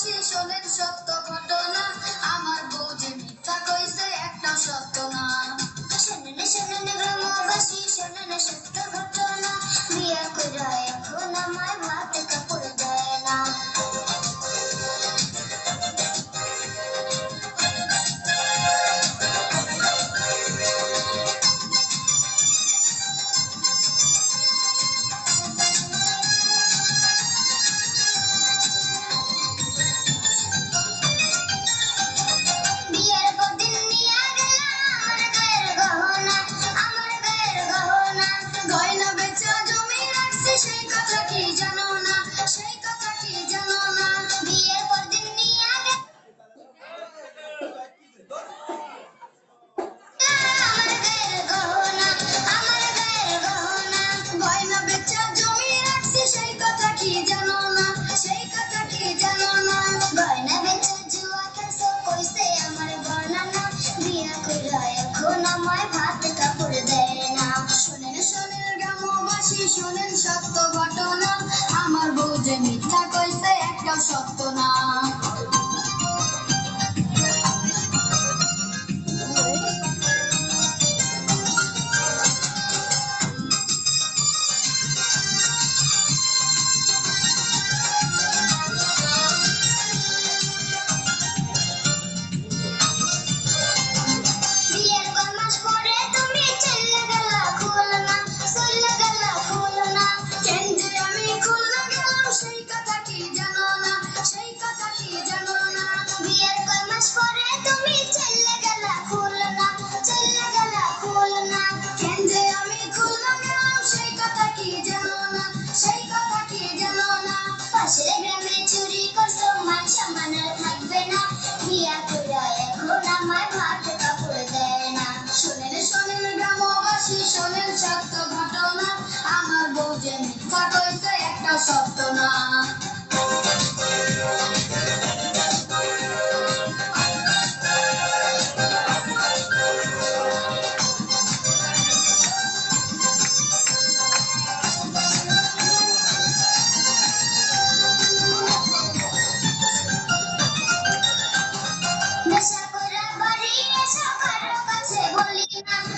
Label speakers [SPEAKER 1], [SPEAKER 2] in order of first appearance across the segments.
[SPEAKER 1] আকাশে সত্য ঘটনা আমার বউ যে একটা সত্য না।
[SPEAKER 2] শোনেন শোনেন গ্রামবাসী শোনেন শক্ত বিয়া কাপড় দেয় না।
[SPEAKER 1] শোনেন শোনেন গ্রামবাসী শোনেন
[SPEAKER 2] সত্যবাদ হাসি
[SPEAKER 1] শোনেন সত্য ঘটনা আমার বউ যে মিথ্যা একটা সত্য না
[SPEAKER 2] Thank you.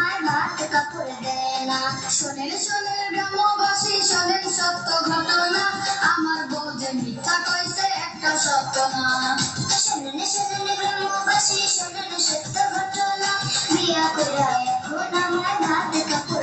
[SPEAKER 1] শোনেন শোনেন, গ্রামবাসী, শোনেন, সত্য ঘটনা। আমার বউ যে মিথ্যা কইছে, একটা সত্য না।
[SPEAKER 2] শোনেন শোনেন, গ্রামবাসী, শোনেন, সত্য ঘটনা। বিয়া করে এখন আমরা ভাত কাপড়